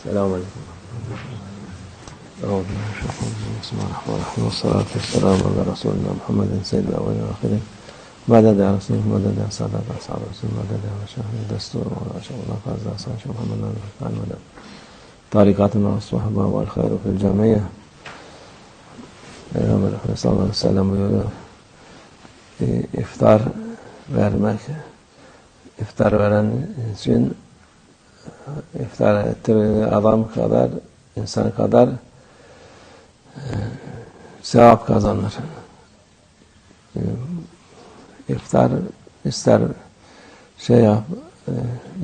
الشيطان الرجيم. بسم الله الرحمن الرحيم. والصلاة والسلام على رسولنا محمد سيد الأولين والآخرين مدد يا رسول مدد يا سادة أصحاب رسول مدد يا مشاهد الدستور وأشهد الله فاز أصحاب محمد نبي مدد طريقاتنا والصحبة والخير في الجميع. Peygamber Efendimiz sallallahu aleyhi ve sellem buyuruyor. Iftar vermek, iftar veren için iftar ettiren adam kadar, insan kadar e, sevap kazanır. E, iftar ister şey yap, e,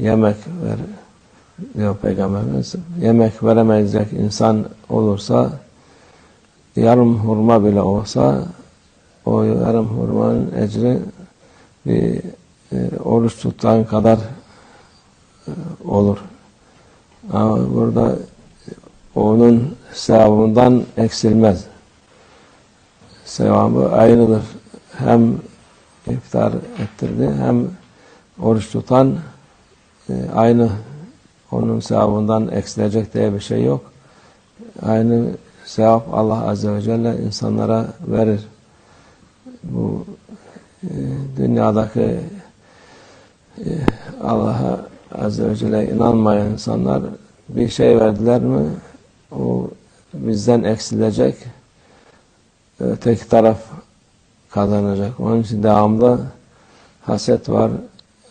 yemek ver diyor Peygamberimiz. Yemek veremeyecek insan olursa yarım hurma bile olsa o yarım hurmanın ecri bir e, oruç tutan kadar olur. Ama burada onun sevabından eksilmez. Sevabı ayrıdır. Hem iftar ettirdi hem oruç tutan e, aynı onun sevabından eksilecek diye bir şey yok. Aynı sevap Allah Azze ve Celle insanlara verir. Bu e, dünyadaki e, Allah'a Azze ve Celle inanmayan insanlar bir şey verdiler mi o bizden eksilecek öteki taraf kazanacak. Onun için devamlı haset var,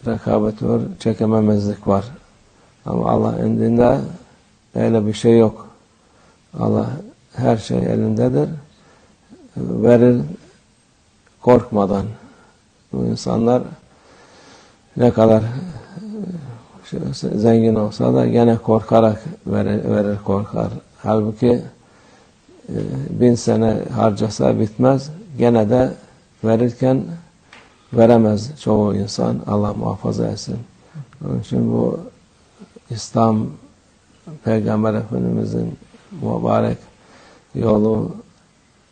rekabet var, çekememezlik var. Ama Allah indinde öyle bir şey yok. Allah her şey elindedir. Verir korkmadan. Bu insanlar ne kadar zengin olsa da gene korkarak verir, verir korkar. Halbuki bin sene harcasa bitmez. Gene de verirken veremez çoğu insan. Allah muhafaza etsin. Onun için bu İslam Peygamber Efendimizin mübarek yolu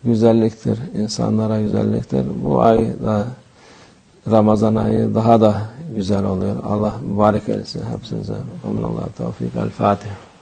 güzelliktir. insanlara güzelliktir. Bu ay da Ramazan ayı daha da güzel oluyor. Allah mübarek etsin hepsinize. Amin Allah tevfik. El Fatiha.